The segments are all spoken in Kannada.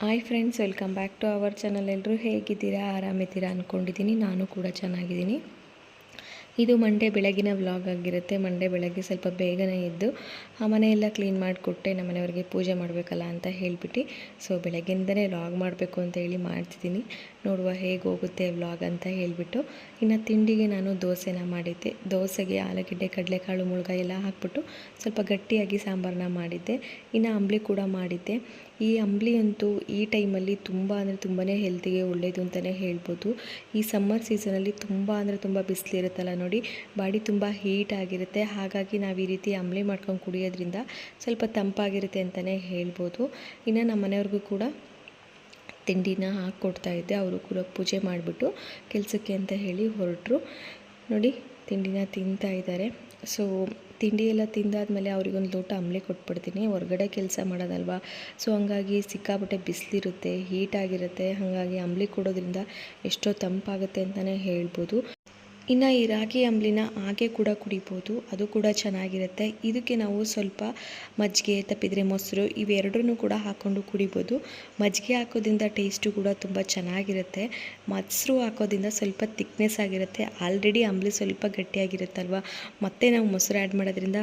Hi friends welcome back to our channel ಎಲ್ಲರೂ ಹೇಗಿದ್ದೀರಾ? ಆರಾಮಿದ್ದೀರಾ ಅಂದ್ಕೊಂಡಿದ್ದೀನಿ ನಾನು ಕೂಡ ಚೆನ್ನಾಗಿದ್ದೀನಿ. ಇದು ಮಂಡೇ ಬೆಳಗಿನ ವ್ಲಾಗ್ ಆಗಿರುತ್ತೆ. ಮಂಡೇ ಬೆಳಗ್ಗೆ ಸ್ವಲ್ಪ ಬೇಗನೆ ಇದ್ದು ಆ ಮನೆಯೆಲ್ಲ ಕ್ಲೀನ್ ಮಾಡಿಕೊಟ್ಟೆ, ನಮ್ಮ ಮನೆಯವ್ರಿಗೆ ಪೂಜೆ ಮಾಡಬೇಕಲ್ಲ ಅಂತ ಹೇಳಿಬಿಟ್ಟು ಸೊ ಬೆಳಗ್ಗೆಯಿಂದನೇ ವ್ಲಾಗ್ ಮಾಡಬೇಕು ಅಂತ ಹೇಳಿ ಮಾಡ್ತಿದ್ದೀನಿ. ನೋಡುವ ಹೇಗೆ ಹೋಗುತ್ತೆ ವ್ಲಾಗ್ ಅಂತ ಹೇಳಿಬಿಟ್ಟು, ಇನ್ನು ತಿಂಡಿಗೆ ನಾನು ದೋಸೆನ ಮಾಡಿದ್ದೆ. ದೋಸೆಗೆ ಆಲೂಗೆಡ್ಡೆ, ಕಡಲೆಕಾಳು ಮುಳುಗಾಯಿ ಎಲ್ಲ ಹಾಕ್ಬಿಟ್ಟು ಸ್ವಲ್ಪ ಗಟ್ಟಿಯಾಗಿ ಸಾಂಬಾರನ್ನ ಮಾಡಿದ್ದೆ. ಇನ್ನು ಅಂಬ್ಲಿ ಕೂಡ ಮಾಡಿದ್ದೆ. ಈ ಅಂಬ್ಲಿ ಅಂತೂ ಈ ಟೈಮಲ್ಲಿ ತುಂಬ ಅಂದರೆ ತುಂಬಾ ಹೆಲ್ತಿಗೆ ಒಳ್ಳೆಯದು ಅಂತಲೇ ಹೇಳ್ಬೋದು. ಈ ಸಮ್ಮರ್ ಸೀಸನಲ್ಲಿ ತುಂಬ ಅಂದರೆ ತುಂಬ ಬಿಸಿಲಿರುತ್ತಲ್ಲ ನೋಡಿ, ಬಾಡಿ ತುಂಬ ಹೀಟ್ ಆಗಿರುತ್ತೆ. ಹಾಗಾಗಿ ನಾವು ಈ ರೀತಿ ಅಂಬ್ಲಿ ಮಾಡ್ಕೊಂಡು ಕುಡಿಯೋದ್ರಿಂದ ಸ್ವಲ್ಪ ತಂಪಾಗಿರುತ್ತೆ ಅಂತಲೇ ಹೇಳ್ಬೋದು. ಇನ್ನು ನಮ್ಮ ಮನೆಯವ್ರಿಗೂ ಕೂಡ ತಿಂಡಿನ ಹಾಕ್ಕೊಡ್ತಾ ಇದ್ದೆ, ಅವರು ಕೂಡ ಪೂಜೆ ಮಾಡಿಬಿಟ್ಟು ಕೆಲಸಕ್ಕೆ ಅಂತ ಹೇಳಿ ಹೊರಟರು. ನೋಡಿ ತಿಂಡಿನ ತಿಂತಾ ಇದ್ದಾರೆ. ಸೊ ತಿಂಡಿ ಎಲ್ಲ ತಿಂದಾದ್ಮೇಲೆ ಅವ್ರಿಗೊಂದು ಲೋಟ ಅಂಬ್ಲಿ ಕೊಟ್ಬಿಡ್ತೀನಿ. ಹೊರಗಡೆ ಕೆಲಸ ಮಾಡೋದಲ್ವಾ? ಸೊ ಹಂಗಾಗಿ ಸಿಕ್ಕಾಪಟ್ಟೆ ಬಿಸಿಲಿರುತ್ತೆ ಹೀಟಾಗಿರುತ್ತೆ ಹಾಗಾಗಿ ಅಂಬ್ಲಿ ಕೊಡೋದ್ರಿಂದ ಎಷ್ಟೋ ತಂಪಾಗುತ್ತೆ ಅಂತಲೇ ಹೇಳ್ಬೋದು. ಇನ್ನು ಈ ರಾಗಿ ಅಂಬ್ಲಿನ ಹಾಗೆ ಕೂಡ ಕುಡಿಬೋದು, ಅದು ಕೂಡ ಚೆನ್ನಾಗಿರುತ್ತೆ. ಇದಕ್ಕೆ ನಾವು ಸ್ವಲ್ಪ ಮಜ್ಜಿಗೆ ತಪ್ಪಿದರೆ ಮೊಸರು, ಇವೆರಡನ್ನೂ ಕೂಡ ಹಾಕ್ಕೊಂಡು ಕುಡಿಬೋದು. ಮಜ್ಜಿಗೆ ಹಾಕೋದ್ರಿಂದ ಟೇಸ್ಟು ಕೂಡ ತುಂಬ ಚೆನ್ನಾಗಿರುತ್ತೆ. ಮೊಸರು ಹಾಕೋದ್ರಿಂದ ಸ್ವಲ್ಪ ತಿಕ್ನೆಸ್ ಆಗಿರುತ್ತೆ. ಆಲ್ರೆಡಿ ಅಂಬ್ಲಿ ಸ್ವಲ್ಪ ಗಟ್ಟಿಯಾಗಿರುತ್ತಲ್ವ? ಮತ್ತೆ ನಾವು ಮೊಸರು ಆ್ಯಡ್ ಮಾಡೋದ್ರಿಂದ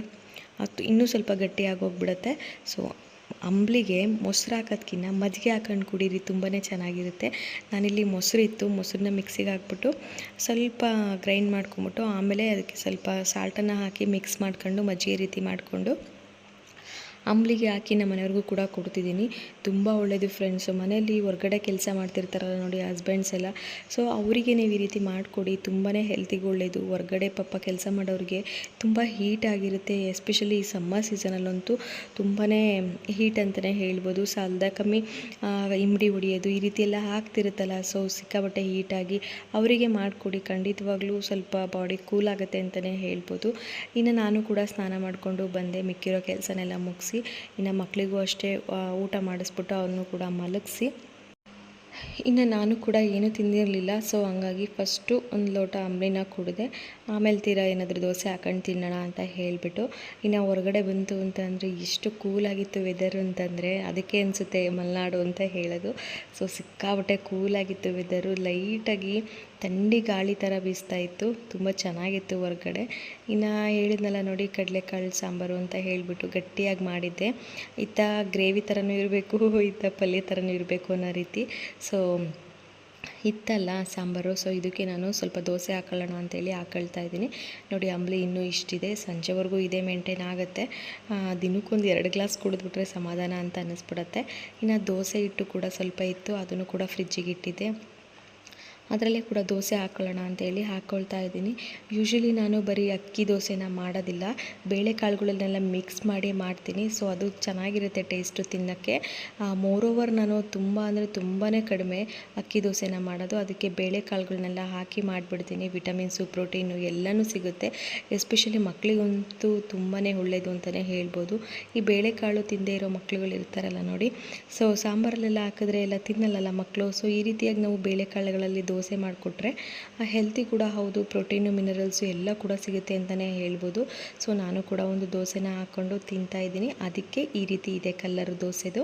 ಅದು ಇನ್ನೂ ಸ್ವಲ್ಪ ಗಟ್ಟಿಯಾಗಿ ಹೋಗ್ಬಿಡುತ್ತೆ ಸೊ ಅಂಬ್ಲಿಗೆ ಮೊಸರು ಹಾಕೋದ್ಕಿಂತ ಮಜ್ಜಿಗೆ ಹಾಕೊಂಡು ಕುಡೀರಿ ತುಂಬಾ ಚೆನ್ನಾಗಿರುತ್ತೆ. ನಾನಿಲ್ಲಿ ಮೊಸರು ಇತ್ತು, ಮೊಸರನ್ನ ಮಿಕ್ಸಿಗೆ ಹಾಕ್ಬಿಟ್ಟು ಸ್ವಲ್ಪ ಗ್ರೈಂಡ್ ಮಾಡ್ಕೊಂಬಿಟ್ಟು ಆಮೇಲೆ ಅದಕ್ಕೆ ಸ್ವಲ್ಪ ಸಾಲ್ಟನ್ನು ಹಾಕಿ ಮಿಕ್ಸ್ ಮಾಡ್ಕೊಂಡು ಮಜ್ಜಿಗೆ ರೀತಿ ಮಾಡಿಕೊಂಡು ಅಂಬ್ಲಿಗೆ ಹಾಕಿ ನಮ್ಮ ಮನೆಯವ್ರಿಗೂ ಕೂಡ ಕೊಡ್ತಿದ್ದೀನಿ. ತುಂಬ ಒಳ್ಳೆಯದು ಫ್ರೆಂಡ್ಸು ಮನೆಯಲ್ಲಿ ಹೊರ್ಗಡೆ ಕೆಲಸ ಮಾಡ್ತಿರ್ತಾರಲ್ಲ ನೋಡಿ ಹಸ್ಬೆಂಡ್ಸ್ ಎಲ್ಲ. ಸೊ ಅವರಿಗೆ ನೀವು ಈ ರೀತಿ ಮಾಡಿಕೊಡಿ. ತುಂಬಾ ಹೆಲ್ತಿಗೆ ಒಳ್ಳೆಯದು ಹೊರ್ಗಡೆ ಪಾಪ ಕೆಲಸ ಮಾಡೋರಿಗೆ ತುಂಬ ಹೀಟ್ ಆಗಿರುತ್ತೆ. ಎಸ್ಪೆಷಲಿ ಈ ಸಮ್ಮರ್ ಸೀಸನಲ್ಲಂತೂ ತುಂಬಾ ಹೀಟ್ ಅಂತಲೇ ಹೇಳ್ಬೋದು. ಸಾಲದ ಕಮ್ಮಿ ಇಮ್ಡಿ ಹೊಡಿಯೋದು ಈ ರೀತಿ ಎಲ್ಲ ಹಾಕ್ತಿರುತ್ತಲ್ಲ ಸೊ ಸಿಕ್ಕಾಬಟ್ಟೆ ಹೀಟಾಗಿ ಅವರಿಗೆ ಮಾಡಿಕೊಡಿ. ಖಂಡಿತವಾಗ್ಲೂ ಸ್ವಲ್ಪ ಬಾಡಿ ಕೂಲ್ ಆಗುತ್ತೆ ಅಂತಲೇ ಹೇಳ್ಬೋದು. ಇನ್ನು ನಾನು ಕೂಡ ಸ್ನಾನ ಮಾಡಿಕೊಂಡು ಬಂದೆ. ಮಿಕ್ಕಿರೋ ಕೆಲಸನೆಲ್ಲ ಮುಗಿಸಿ. ಇನ್ನು ಮಕ್ಕಳಿಗೂ ಅಷ್ಟೇ ಊಟ ಮಾಡಿಸ್ಬಿಟ್ಟು ಅವ್ರನ್ನೂ ಕೂಡ ಮಲಗಿಸಿ. ಇನ್ನು ನಾನು ಕೂಡ ಏನೂ ತಿಂದಿರಲಿಲ್ಲ, ಸೊ ಹಂಗಾಗಿ ಫಸ್ಟು ಒಂದು ಲೋಟ ಅಂಬ್ಲಿನ ಕುಡಿದೆ, ಆಮೇಲೆ ತೀರಾ ಏನಾದರೂ ದೋಸೆ ಹಾಕೊಂಡು ತಿನ್ನೋಣ ಅಂತ ಹೇಳಿಬಿಟ್ಟು, ಇನ್ನು ಹೊರಗಡೆ ಬಂತು ಅಂತಂದರೆ ಎಷ್ಟು ಕೂಲಾಗಿತ್ತು ವೆದರ್ ಅಂತಂದರೆ ಅದಕ್ಕೆ ಅನಿಸುತ್ತೆ ಮಲೆನಾಡು ಅಂತ ಹೇಳೋದು. ಸೊ ಸಿಕ್ಕಾಬಟ್ಟೆ ಕೂಲಾಗಿತ್ತು ವೆದರು ಲೈಟಾಗಿ ಥಂಡಿ ಗಾಳಿ ಥರ ಬೀಸ್ತಾ ಇತ್ತು. ತುಂಬ ಚೆನ್ನಾಗಿತ್ತು ಹೊರಗಡೆ. ಇನ್ನು ಹೇಳಿದ್ನಲ್ಲ ನೋಡಿ ಕಡಲೆಕಾಳು ಸಾಂಬಾರು ಅಂತ ಹೇಳಿಬಿಟ್ಟು ಗಟ್ಟಿಯಾಗಿ ಮಾಡಿದ್ದೆ. ಇತ್ತ ಗ್ರೇವಿ ಥರನೂ ಇರಬೇಕು, ಇತ್ತ ಪಲ್ಯ ಥರನೂ ಇರಬೇಕು ಅನ್ನೋ ರೀತಿ. ಸೊ, ಇತ್ತಲ್ಲ ಸಾಂಬಾರು. ಸೊ, ಇದಕ್ಕೆ ನಾನು ಸ್ವಲ್ಪ ದೋಸೆ ಹಾಕೊಳ್ಳೋಣ ಅಂತೇಳಿ ಹಾಕೊಳ್ತಾ ಇದ್ದೀನಿ. ನೋಡಿ ಅಂಬ್ಲಿ ಇನ್ನೂ ಇಷ್ಟಿದೆ. ಸಂಜೆವರೆಗೂ ಇದೇ ಮೇಂಟೈನ್ ಆಗುತ್ತೆ. ದಿನಕ್ಕೊಂದು ಎರಡು ಗ್ಲಾಸ್ ಕುಡಿದ್ಬಿಟ್ರೆ ಸಮಾಧಾನ ಅಂತ ಅನ್ನಿಸ್ಬಿಡತ್ತೆ. ಇನ್ನು ದೋಸೆ ಹಿಟ್ಟು ಕೂಡ ಸ್ವಲ್ಪ ಇತ್ತು. ಅದನ್ನು ಕೂಡ ಫ್ರಿಜ್ಜಿಗೆ ಇಟ್ಟಿದ್ದೆ. ಅದರಲ್ಲೇ ಕೂಡ ದೋಸೆ ಹಾಕ್ಕೊಳ್ಳೋಣ ಅಂತೇಳಿ ಹಾಕ್ಕೊಳ್ತಾ ಇದ್ದೀನಿ. ಯೂಶ್ವಲಿ ನಾನು ಬರೀ ಅಕ್ಕಿ ದೋಸೆನ ಮಾಡೋದಿಲ್ಲ. ಬೇಳೆಕಾಳುಗಳನ್ನೆಲ್ಲ ಮಿಕ್ಸ್ ಮಾಡಿ ಮಾಡ್ತೀನಿ. ಸೊ ಅದು ಚೆನ್ನಾಗಿರುತ್ತೆ ಟೇಸ್ಟು ತಿನ್ನೋಕ್ಕೆ. ಮೋರೋವರ್ ನಾನು ತುಂಬ ಅಂದರೆ ತುಂಬಾ ಕಡಿಮೆ ಅಕ್ಕಿ ದೋಸೆನ ಮಾಡೋದು. ಅದಕ್ಕೆ ಬೇಳೆಕಾಳುಗಳನ್ನೆಲ್ಲ ಹಾಕಿ ಮಾಡಿಬಿಡ್ತೀನಿ. ವಿಟಮಿನ್ಸು ಪ್ರೋಟೀನು ಎಲ್ಲನೂ ಸಿಗುತ್ತೆ. ಎಸ್ಪೆಷಲಿ ಮಕ್ಕಳಿಗಂತೂ ತುಂಬಾ ಒಳ್ಳೆಯದು ಅಂತಲೇ ಹೇಳ್ಬೋದು. ಈ ಬೇಳೆಕಾಳು ತಿಂದೇ ಇರೋ ಮಕ್ಕಳುಗಳು ಇರ್ತಾರಲ್ಲ ನೋಡಿ. ಸೊ ಸಾಂಬಾರಲ್ಲೆಲ್ಲ ಹಾಕಿದ್ರೆ ಎಲ್ಲ ತಿನ್ನಲ್ಲಲ್ಲ ಮಕ್ಕಳು ಸೊ ಈ ರೀತಿಯಾಗಿ ನಾವು ಬೇಳೆಕಾಳುಗಳಲ್ಲಿ ದೋಸೆ ಮಾಡಿಕೊಟ್ರೆ ಹೆಲ್ತಿ ಕೂಡ ಹೌದು ಪ್ರೋಟೀನು ಮಿನರಲ್ಸು ಎಲ್ಲ ಕೂಡ ಸಿಗುತ್ತೆ ಅಂತಲೇ ಹೇಳ್ಬೋದು. ಸೊ ನಾನು ಕೂಡ ಒಂದು ದೋಸೆನ ಹಾಕ್ಕೊಂಡು ತಿಂತಾ ಇದ್ದೀನಿ. ಅದಕ್ಕೆ ಈ ರೀತಿ ಇದೆ ಕಲ್ಲರ್ ದೋಸೆದು.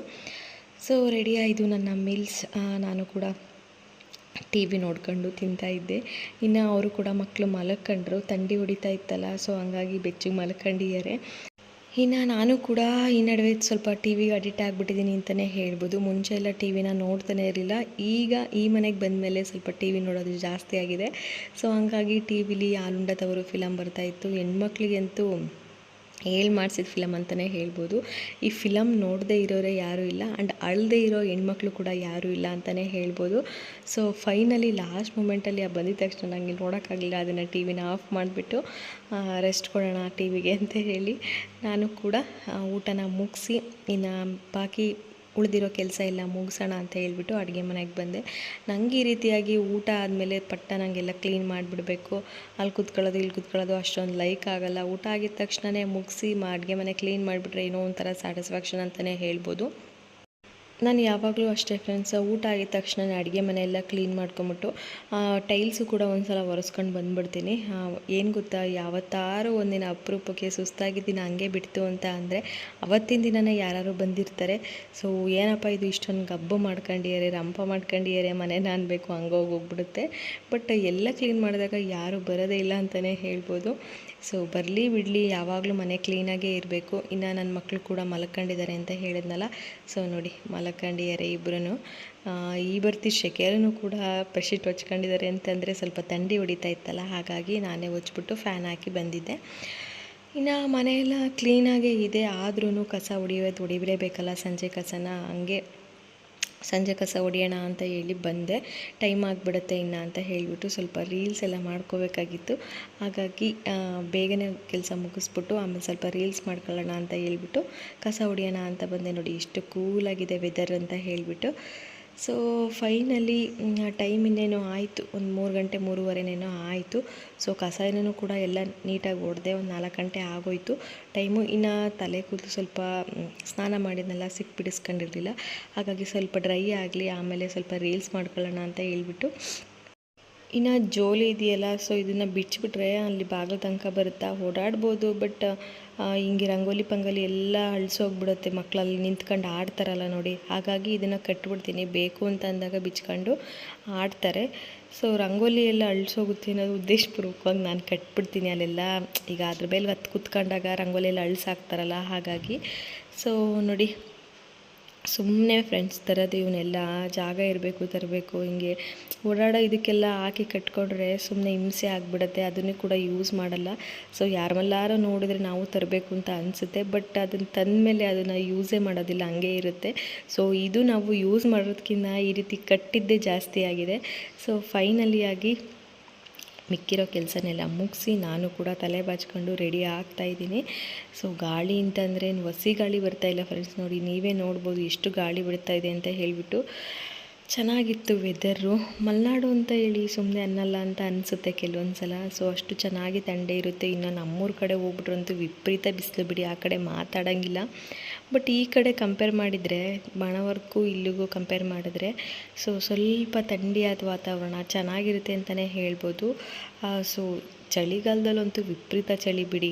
ಸೊ ರೆಡಿ ಆಯಿತು ನನ್ನ ಮೀಲ್ಸ್ ನಾನು ಕೂಡ ಟಿ ವಿ ನೋಡ್ಕೊಂಡು ತಿಂತಾ ಇದ್ದೆ. ಇನ್ನು ಅವರು ಕೂಡ ಮಕ್ಕಳು ಮಲಕ್ಕೊಂಡ್ರು ಥಂಡಿ ಹೊಡಿತಾ ಇತ್ತಲ್ಲ ಸೊ ಹಂಗಾಗಿ ಬೆಚ್ಚಿಗೆ ಮಲ್ಕೊಂಡಿದ್ದಾರೆ. ಇನ್ನು ನಾನು ಕೂಡ ಈ ನಡುವೆ ಸ್ವಲ್ಪ ಟಿ ವಿಗೆ ಅಡಿಕ್ಟ್ ಆಗಿಬಿಟ್ಟಿದ್ದೀನಿ ಅಂತಲೇ ಹೇಳ್ಬೋದು. ಮುಂಚೆ ಎಲ್ಲ ಟಿ ವಿನ ನೋಡ್ತಾನೆ ಇರಲಿಲ್ಲ. ಈಗ ಈ ಮನೆಗೆ ಬಂದ ಮೇಲೆ ಸ್ವಲ್ಪ ಟಿ ವಿ ನೋಡೋದು ಜಾಸ್ತಿ ಆಗಿದೆ. ಸೊ ಹಂಗಾಗಿ ಟಿ ವಿಲಿ ಆಲುಂಡ ತವರು ಫಿಲಮ್ ಬರ್ತಾಯಿತ್ತು ಹೆಣ್ಮಕ್ಳಿಗಂತೂ ಹೇಳಿ ಮಾಡಿಸಿದ ಫಿಲಮ್ ಅಂತಲೇ ಹೇಳ್ಬೋದು. ಈ ಫಿಲಮ್ ನೋಡದೇ ಇರೋರೇ ಯಾರೂ ಇಲ್ಲ ಆ್ಯಂಡ್ ಅಳದೇ ಇರೋ ಹೆಣ್ಮಕ್ಳು ಕೂಡ ಯಾರೂ ಇಲ್ಲ ಅಂತಲೇ ಹೇಳ್ಬೋದು. ಸೊ ಫೈನಲಿ ಲಾಸ್ಟ್ ಮೂಮೆಂಟಲ್ಲಿ ಆ ಬಂದಿದ ತಕ್ಷಣ ನನಗೆ ನೋಡೋಕ್ಕಾಗಲಿಲ್ಲ, ಅದನ್ನು ಟಿ ವಿನ ಆಫ್ ಮಾಡಿಬಿಟ್ಟು ರೆಸ್ಟ್ ಕೊಡೋಣ ಟಿ ವಿಗೆ ಅಂತ ಹೇಳಿ ನಾನು ಕೂಡ ಊಟನ ಮುಗಿಸಿ, ಇನ್ನು ಬಾಕಿ ಉಳಿದಿರೋ ಕೆಲಸ ಎಲ್ಲ ಮುಗಿಸೋಣ ಅಂತ ಹೇಳ್ಬಿಟ್ಟು ಅಡುಗೆ ಮನೆಗೆ ಬಂದೆ. ನನಗೆ ಈ ರೀತಿಯಾಗಿ ಊಟ ಆದಮೇಲೆ ಪಟ್ಟ ನನಗೆಲ್ಲ ಕ್ಲೀನ್ ಮಾಡಿಬಿಡಬೇಕು. ಅಲ್ಲಿ ಕೂತ್ಕೊಳ್ಳೋದು, ಇಲ್ಲಿ ಕೂತ್ಕೊಳ್ಳೋದು ಅಷ್ಟೊಂದು ಲೈಕ್ ಆಗೋಲ್ಲ. ಊಟ ಆಗಿದ ತಕ್ಷಣವೇ ಮುಗಿಸಿ, ಮಾ, ಅಡುಗೆ ಮನೆ ಕ್ಲೀನ್ ಮಾಡಿಬಿಟ್ರೆ ಏನೋ ಒಂಥರ ಸ್ಯಾಟಿಸ್ಫ್ಯಾಕ್ಷನ್ ಅಂತಲೇ ಹೇಳ್ಬೋದು. ನಾನು ಯಾವಾಗಲೂ ಅಷ್ಟೇ ಫ್ರೆಂಡ್ಸ್ ಊಟ ಆಗಿದ ತಕ್ಷಣ ನಾನು ಅಡುಗೆ ಮನೆಯೆಲ್ಲ ಕ್ಲೀನ್ ಮಾಡ್ಕೊಂಬಿಟ್ಟು ಟೈಲ್ಸು ಕೂಡ ಒಂದು ಸಲ ಒರೆಸ್ಕೊಂಡು ಬಂದುಬಿಡ್ತೀನಿ. ಏನು ಗೊತ್ತಾ, ಯಾವತ್ತಾರು ಒಂದಿನ ಅಪರೂಪಕ್ಕೆ ಸುಸ್ತಾಗಿದ್ದೀನಿ, ಹಂಗೆ ಬಿಡ್ತು ಅಂತ ಅಂದರೆ ಅವತ್ತಿನ ದಿನನೇ ಯಾರು ಬಂದಿರ್ತಾರೆ. ಸೊ ಏನಪ್ಪ ಇದು ಇಷ್ಟೊಂದು ಗಬ್ಬು ಮಾಡ್ಕೊಂಡಿಯಾರೆ ರಂಪ ಮನೆ ಮನೇನ ಅನ್ಬೇಕು ಹಂಗೋಗಿ ಹೋಗ್ಬಿಡುತ್ತೆ. ಬಟ್ ಎಲ್ಲ ಕ್ಲೀನ್ ಮಾಡಿದಾಗ ಯಾರು ಬರೋದೇ ಇಲ್ಲ ಅಂತಲೇ ಹೇಳ್ಬೋದು. ಸೊ ಬರಲಿ ಬಿಡಲಿ, ಯಾವಾಗಲೂ ಮನೆ ಕ್ಲೀನಾಗೇ ಇರಬೇಕು. ಇನ್ನು ನನ್ನ ಮಕ್ಕಳು ಕೂಡ ಮಲ್ಕೊಂಡಿದ್ದಾರೆ ಅಂತ ಹೇಳಿದ್ನಲ್ಲ. ಸೊ ನೋಡಿ ಮಲ್ಕೊಂಡಿದ್ದಾರೆ ಇಬ್ಬರೂ ಈ ಬರ್ತಿ ಶೆಕೆಯಲ್ಲೂ ಕೂಡ ಬೆಡ್ಶೀಟ್ ಹೊಚ್ಕೊಂಡಿದ್ದಾರೆ ಅಂತಂದರೆ ಸ್ವಲ್ಪ ಥಂಡಿ ಹೊಡಿತಾ ಇತ್ತಲ್ಲ, ಹಾಗಾಗಿ ನಾನೇ ಹೊಚ್ಬಿಟ್ಟು ಫ್ಯಾನ್ ಹಾಕಿ ಬಂದಿದ್ದೆ. ಇನ್ನು ಮನೆಯೆಲ್ಲ ಕ್ಲೀನಾಗೇ ಇದೆ ಆದ್ರೂ ಕಸ ಹೊಡಿಯೋದು ಹೊಡಿಬೇಕಲ್ಲ, ಸಂಜೆ ಕಸನ ಹಂಗೆ. ಸಂಜೆ ಕಸ ಹೊಡಿಯೋಣ ಅಂತ ಹೇಳಿ ಬಂದೆ. ಟೈಮ್ ಆಗಿಬಿಡುತ್ತೆ ಇನ್ನು ಅಂತ ಹೇಳಿಬಿಟ್ಟು ಸ್ವಲ್ಪ ರೀಲ್ಸ್ ಎಲ್ಲ ಮಾಡ್ಕೋಬೇಕಾಗಿತ್ತು. ಹಾಗಾಗಿ ಬೇಗನೆ ಕೆಲಸ ಮುಗಿಸ್ಬಿಟ್ಟು ಆಮೇಲೆ ಸ್ವಲ್ಪ ರೀಲ್ಸ್ ಮಾಡ್ಕೊಳ್ಳೋಣ ಅಂತ ಹೇಳಿಬಿಟ್ಟು ಕಸ ಹೊಡಿಯೋಣ ಅಂತ ಬಂದೆ ನೋಡಿ. ಎಷ್ಟು ಕೂಲಾಗಿದೆ ವೆದರ್ ಅಂತ ಹೇಳಿಬಿಟ್ಟು. ಸೊ ಫೈನಲಿ ಟೈಮ್ ಇನ್ನೇನೋ ಆಯಿತು. ಒಂದು ಮೂರು ಗಂಟೆ, ಮೂರುವರೆನೇನೋ ಆಯಿತು. ಸೊ ಕಸ ಏನೂ ಕೂಡ ಎಲ್ಲ ನೀಟಾಗಿ ಹೊಡೆದೆ ಒಂದು ನಾಲ್ಕು ಗಂಟೆ ಆಗೋಯಿತು. ಟೈಮು ಇನ್ನು ತಲೆ ಕೂದಲು ಸ್ವಲ್ಪ ಸ್ನಾನ ಮಾಡಿದ್ನೆಲ್ಲ ಸಿಕ್ಕಿ ಬಿಡಿಸ್ಕೊಂಡಿರಲಿಲ್ಲ. ಹಾಗಾಗಿ ಸ್ವಲ್ಪ ಡ್ರೈ ಆಗಲಿ, ಆಮೇಲೆ ಸ್ವಲ್ಪ ರೀಲ್ಸ್ ಮಾಡ್ಕೊಳ್ಳೋಣ ಅಂತ ಹೇಳ್ಬಿಟ್ಟು ಇನ್ನು ಜೋಲಿ ಇದೆಯಲ್ಲ ಸೊ ಇದನ್ನು ಬಿಚ್ಚಿಬಿಟ್ರೆ ಅಲ್ಲಿ ಬಾಗಿಲು ತನಕ ಬರುತ್ತಾ? ಓಡಾಡ್ಬೋದು ಬಟ್ ಹಿಂಗೆ ರಂಗೋಲಿ ಪಂಗೋಲಿ ಎಲ್ಲ ಅಳಿಸೋಗ್ಬಿಡುತ್ತೆ ಮಕ್ಕಳಲ್ಲಿ ನಿಂತ್ಕೊಂಡು ಆಡ್ತಾರಲ್ಲ ನೋಡಿ. ಹಾಗಾಗಿ ಇದನ್ನು ಕಟ್ಬಿಡ್ತೀನಿ. ಬೇಕು ಅಂತ ಅಂದಾಗ ಬಿಚ್ಕೊಂಡು ಆಡ್ತಾರೆ. ಸೊ ರಂಗೋಲಿ ಎಲ್ಲ ಅಳಿಸೋಗುತ್ತೆ ಅನ್ನೋದು ಉದ್ದೇಶಪೂರ್ವಕವಾಗಿ ನಾನು ಕಟ್ಬಿಡ್ತೀನಿ ಅಲ್ಲೆಲ್ಲ. ಈಗ ಅದ್ರ ಮೇಲೆ ಹೊತ್ತು ಕುತ್ಕೊಂಡಾಗ ರಂಗೋಲಿ ಎಲ್ಲ ಅಳಿಸಾಕ್ತಾರಲ್ಲ ಹಾಗಾಗಿ. ಸೊ ನೋಡಿ ಸುಮ್ಮನೆ ಫ್ರೆಂಡ್ಸ್ ತರೋದು ಇವನ್ನೆಲ್ಲ ಜಾಗ ಇರಬೇಕು, ತರಬೇಕು, ಹಿಂಗೆ ಓಡಾಡೋ ಇದಕ್ಕೆಲ್ಲ ಹಾಕಿ ಕಟ್ಕೊಂಡ್ರೆ ಸುಮ್ಮನೆ ಹಿಂಸೆ ಆಗಿಬಿಡುತ್ತೆ, ಅದನ್ನು ಕೂಡ ಯೂಸ್ ಮಾಡಲ್ಲ. ಸೊ ಯಾರಲ್ಲಾರು ನೋಡಿದ್ರೆ ನಾವು ತರಬೇಕು ಅಂತ ಅನಿಸುತ್ತೆ ಬಟ್ ಅದನ್ನು ತಂದಮೇಲೆ ಅದನ್ನು ಯೂಸೇ ಮಾಡೋದಿಲ್ಲ, ಹಂಗೆ ಇರುತ್ತೆ. ಸೊ ಇದು ನಾವು ಯೂಸ್ ಮಾಡೋದಕ್ಕಿಂತ ಈ ರೀತಿ ಕಟ್ಟಿದ್ದೇ ಜಾಸ್ತಿ ಆಗಿದೆ. ಸೊ ಫೈನಲಿಯಾಗಿ ಮಿಕ್ಕಿರೋ ಕೆಲಸನೆಲ್ಲ ಮುಗಿಸಿ ನಾನು ಕೂಡ ತಲೆ ಬಾಚ್ಕೊಂಡು ರೆಡಿ ಆಗ್ತಾಯಿದ್ದೀನಿ ಸೊ ಗಾಳಿ ಅಂತಂದರೆ, ಹೊಸಿ ಗಾಳಿ ಬರ್ತಾಯಿಲ್ಲ ಫ್ರೆಂಡ್ಸ್ ನೋಡಿ, ನೀವೇ ನೋಡ್ಬೋದು ಎಷ್ಟು ಗಾಳಿ ಬಿಡ್ತಾ ಇದೆ ಅಂತ ಹೇಳಿಬಿಟ್ಟು. ಚೆನ್ನಾಗಿತ್ತು ವೆದರು. ಮಲೆನಾಡು ಅಂತ ಹೇಳಿ ಸುಮ್ಮನೆ ಅನ್ನಲ್ಲ ಅಂತ ಅನಿಸುತ್ತೆ ಕೆಲವೊಂದು ಸಲ ಸೊ ಅಷ್ಟು ಚೆನ್ನಾಗಿ ತಂಡೆ ಇರುತ್ತೆ. ಇನ್ನು ನಮ್ಮೂರ ಕಡೆ ಹೋಗ್ಬಿಟ್ರಂತೂ ವಿಪರೀತ ಬಿಸಿಲು ಬಿಡಿ. ಆ ಕಡೆ ಮಾತಾಡೋಂಗಿಲ್ಲ. ಬಟ್ ಈ ಕಡೆ ಕಂಪೇರ್ ಮಾಡಿದರೆ ಬಣವರ್ಗೂ ಇಲ್ಲಿಗೂ ಕಂಪೇರ್ ಮಾಡಿದ್ರೆ ಸೊ ಸ್ವಲ್ಪ ಥಂಡಿಯಾದ ವಾತಾವರಣ, ಚೆನ್ನಾಗಿರುತ್ತೆ ಅಂತಲೇ ಹೇಳ್ಬೋದು. ಸೊ ಚಳಿಗಾಲದಲ್ಲಂತೂ ವಿಪರೀತ ಚಳಿ ಬಿಡಿ.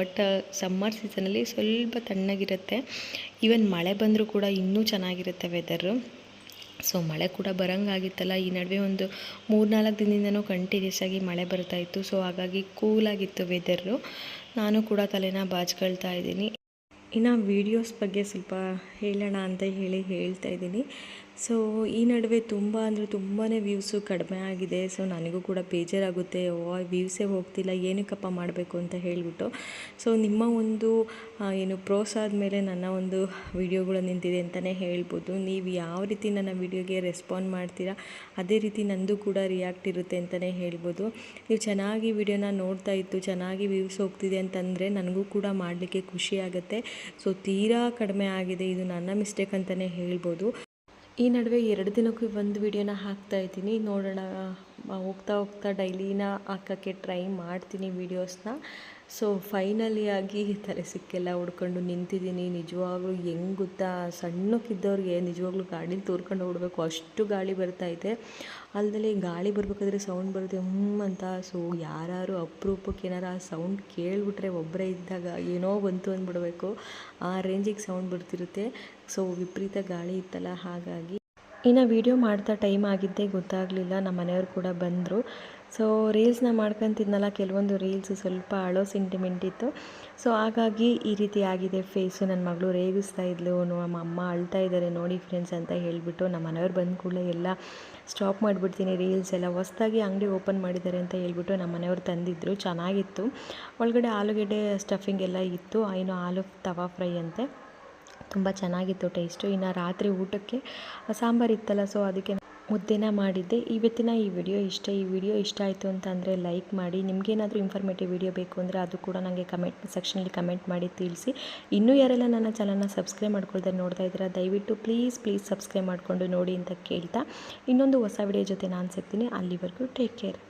ಬಟ್ ಸಮ್ಮರ್ ಸೀಸನಲ್ಲಿ ಸ್ವಲ್ಪ ತಣ್ಣಗಿರುತ್ತೆ. ಈವನ್ ಮಳೆ ಬಂದರೂ ಕೂಡ ಇನ್ನೂ ಚೆನ್ನಾಗಿರುತ್ತೆ ವೆದರು. ಸೊ ಮಳೆ ಕೂಡ ಬರೋಂಗಾಗಿತ್ತಲ್ಲ. ಈ ನಡುವೆ ಒಂದು ಮೂರು ನಾಲ್ಕು ದಿನದಿಂದನೂ ಕಂಟಿನ್ಯೂಸ್ ಆಗಿ ಮಳೆ ಬರ್ತಾಯಿತ್ತು ಸೊ ಹಾಗಾಗಿ ಕೂಲಾಗಿತ್ತು ವೆದರು ನಾನು ಕೂಡ ತಲೆನ ಬಾಚ್ಕೊಳ್ತಾ ಇದ್ದೀನಿ. ಇನ್ನು ವೀಡಿಯೋಸ್ ಬಗ್ಗೆ ಸ್ವಲ್ಪ ಹೇಳೋಣ ಅಂತ ಹೇಳಿ ಹೇಳ್ತಾ ಇದ್ದೀನಿ. ಸೊ ಈ ನಡುವೆ ತುಂಬ ಅಂದರೆ ತುಂಬಾ ವ್ಯೂಸು ಕಡಿಮೆ ಆಗಿದೆ. ಸೊ ನನಗೂ ಕೂಡ ಬೇಜಾರಾಗುತ್ತೆ. ಓ ವ್ಯೂಸೇ ಹೋಗ್ತಿಲ್ಲ. ಏನಕ್ಕಪ್ಪ ಮಾಡಬೇಕು ಅಂತ ಹೇಳಿಬಿಟ್ಟು. ಸೊ ನಿಮ್ಮ ಒಂದು ಏನು ಪ್ರೋಸ್ ಆದಮೇಲೆ ನನ್ನ ಒಂದು ವಿಡಿಯೋಗಳು ನಿಂತಿದೆ ಅಂತಲೇ ಹೇಳ್ಬೋದು. ನೀವು ಯಾವ ರೀತಿ ನನ್ನ ವಿಡಿಯೋಗೆ ರೆಸ್ಪಾಂಡ್ ಮಾಡ್ತೀರಾ, ಅದೇ ರೀತಿ ನಂದು ಕೂಡ ರಿಯಾಕ್ಟ್ ಇರುತ್ತೆ ಅಂತಲೇ ಹೇಳ್ಬೋದು. ನೀವು ಚೆನ್ನಾಗಿ ವಿಡಿಯೋನ ನೋಡ್ತಾ ಇತ್ತು ಚೆನ್ನಾಗಿ ವ್ಯೂಸ್ ಹೋಗ್ತಿದೆ ಅಂತಂದರೆ ನನಗೂ ಕೂಡ ಮಾಡಲಿಕ್ಕೆ ಖುಷಿ ಆಗುತ್ತೆ. ಸೊ ತೀರಾ ಕಡಿಮೆ ಆಗಿದೆ. ಇದು ನನ್ನ ಮಿಸ್ಟೇಕ್ ಅಂತಲೇ ಹೇಳ್ಬೋದು. ಈ ನಡುವೆ ಎರಡು ದಿನಕ್ಕೂ ಒಂದು ವಿಡಿಯೋನ ಹಾಕ್ತಾ ಇದ್ದೀನಿ. ನೋಡೋಣ ಹೋಗ್ತಾ ಹೋಗ್ತಾ ಡೈಲಿನ ಹಾಕೋಕ್ಕೆ ಟ್ರೈ ಮಾಡ್ತೀನಿ ವೀಡಿಯೋಸ್ನ ಸೊ ಆಗಿ ತಲೆ ಸಿಕ್ಕೆಲ್ಲ ಹುಡ್ಕೊಂಡು ನಿಂತಿದ್ದೀನಿ. ನಿಜವಾಗ್ಲೂ ಹೆಂಗ್ ಗೊತ್ತಾ? ಸಣ್ಣಕ್ಕಿದ್ದವ್ರಿಗೆ ನಿಜವಾಗ್ಲೂ ಗಾಡೀಲಿ ತೋರ್ಕೊಂಡು ಓಡಬೇಕು ಅಷ್ಟು ಗಾಳಿ ಬರ್ತಾ ಇದೆ. ಅಲ್ಲದೆ ಗಾಳಿ ಬರಬೇಕಾದ್ರೆ ಸೌಂಡ್ ಬರುತ್ತೆ. ಹ್ಞೂ ಅಂತ. ಸೊ ಯಾರು ಅಪರೂಪಕ್ಕೆ ಏನಾರು ಆ ಸೌಂಡ್ ಕೇಳಿಬಿಟ್ರೆ ಒಬ್ಬರೇ ಇದ್ದಾಗ ಏನೋ ಬಂತು ಅಂದ್ಬಿಡ್ಬೇಕು. ಆ ರೇಂಜಿಗೆ ಸೌಂಡ್ ಬರ್ತಿರುತ್ತೆ ಸೊ ವಿಪರೀತ ಗಾಳಿ ಇತ್ತಲ್ಲ? ಹಾಗಾಗಿ ಇನ್ನು ವೀಡಿಯೋ ಮಾಡ್ತಾ ಟೈಮ್ ಆಗಿದ್ದೇ ಗೊತ್ತಾಗಲಿಲ್ಲ. ನಮ್ಮ ಮನೆಯವ್ರು ಕೂಡ ಬಂದರು. ಸೊ ರೀಲ್ಸ್ನ ಮಾಡ್ಕೊತಿದ್ನಲ್ಲ, ಕೆಲವೊಂದು ರೀಲ್ಸ್ ಸ್ವಲ್ಪ ಅಳೋ ಸೆಂಟಿಮೆಂಟ್ ಇತ್ತು. ಸೊ ಹಾಗಾಗಿ ಈ ರೀತಿ ಆಗಿದೆ ಫೇಸು ನನ್ನ ಮಗಳು ರೇಗಿಸ್ತಾ ಇದ್ಲು. ನಮ್ಮ ಅಮ್ಮ ಅಳ್ತಾ ಇದ್ದಾರೆ ನೋಡಿ ಫ್ರೆಂಡ್ಸ್ ಅಂತ ಹೇಳಿಬಿಟ್ಟು ನಮ್ಮ ಮನೆಯವ್ರು ಬಂದ ಕೂಡಲೇ ಎಲ್ಲ ಸ್ಟಾಪ್ ಮಾಡಿಬಿಡ್ತೀನಿ. ರೀಲ್ಸ್ ಎಲ್ಲ ಹೊಸ್ದಾಗಿ ಅಂಗಡಿ ಓಪನ್ ಮಾಡಿದ್ದಾರೆ ಅಂತ ಹೇಳ್ಬಿಟ್ಟು ನಮ್ಮ ಮನೆಯವ್ರು ತಂದಿದ್ದರು ಚೆನ್ನಾಗಿತ್ತು. ಒಳಗಡೆ ಆಲೂಗೆಡ್ಡೆ ಸ್ಟಫಿಂಗ್ ಎಲ್ಲ ಇತ್ತು. ಏನು ಆಲೂ ತವಾ ಫ್ರೈ ಅಂತೆ. ತುಂಬ ಚೆನ್ನಾಗಿತ್ತು ಟೇಸ್ಟು ಇನ್ನು ರಾತ್ರಿ ಊಟಕ್ಕೆ ಸಾಂಬಾರು ಇತ್ತಲ್ಲ ಸೊ ಅದಕ್ಕೆ ಮುದ್ದೆನ ಮಾಡಿದ್ದೆ. ಇವತ್ತಿನ ಈ ವಿಡಿಯೋ ಇಷ್ಟ, ಈ ವಿಡಿಯೋ ಇಷ್ಟ ಆಯಿತು ಅಂತಂದರೆ ಲೈಕ್ ಮಾಡಿ. ನಿಮಗೇನಾದರೂ ಇನ್ಫಾರ್ಮೇಟಿವ್ ವಿಡಿಯೋ ಬೇಕು ಅಂದರೆ ಅದು ಕೂಡ ನನಗೆ ಕಮೆಂಟ್ ಸೆಕ್ಷನಲ್ಲಿ ಕಮೆಂಟ್ ಮಾಡಿ ತಿಳಿಸಿ. ಇನ್ನೂ ಯಾರೆಲ್ಲ ನನ್ನ ಚಾನಲ್ನ ಸಬ್ಸ್ಕ್ರೈಬ್ ಮಾಡ್ಕೊಳ್ದೆ ನೋಡ್ತಾ ಇದ್ದೀರಾ, ದಯವಿಟ್ಟು ಪ್ಲೀಸ್ ಪ್ಲೀಸ್ ಸಬ್ಸ್ಕ್ರೈಬ್ ಮಾಡಿಕೊಂಡು ನೋಡಿ ಅಂತ ಕೇಳ್ತಾ. ಇನ್ನೊಂದು ಹೊಸ ವಿಡಿಯೋ ಜೊತೆ ನಾನು ಸಿಗ್ತೀನಿ. ಅಲ್ಲಿವರೆಗೂ ಟೇಕ್ ಕೇರ್